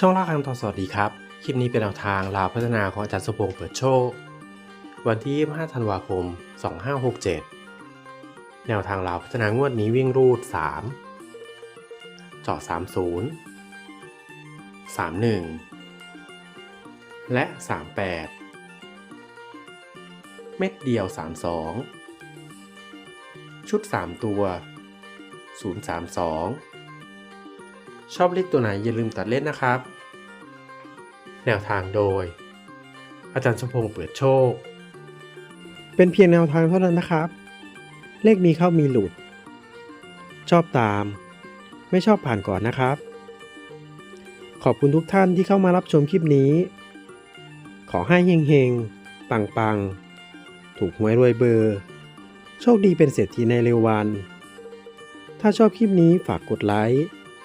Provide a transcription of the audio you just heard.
ช่องล่าคังทองสวัสดีครับ คลิปนี้เป็นแนวทางลาวพัฒนาของอาจารย์สมพงษ์เปิดโชค วันที่ 25 ธันวาคม 2567 แนวทางลาวพัฒนางวดนี้วิ่งรูด 3 เจาะ 30 31 และ 38 เม็ดเดียว 32 ชุด 3 ตัว 032 ชอบเลขตัวไหนอย่าลืมตัดเล่นนะครับ แนวทางโดย อาจารย์สมพงษ์เปิดโชค เป็นเพียงแนวทางเท่านั้นนะครับ เลขมีเข้ามีหลุด ชอบตาม ไม่ชอบผ่านก่อนนะครับ ขอบคุณทุกท่านที่เข้ามารับชมคลิปนี้ ขอให้เฮงๆ ปังๆ ถูกหวยรวยเบอร์ โชคดีเป็นเศรษฐีในเร็ววัน ถ้าชอบคลิปนี้ฝากกดไลค์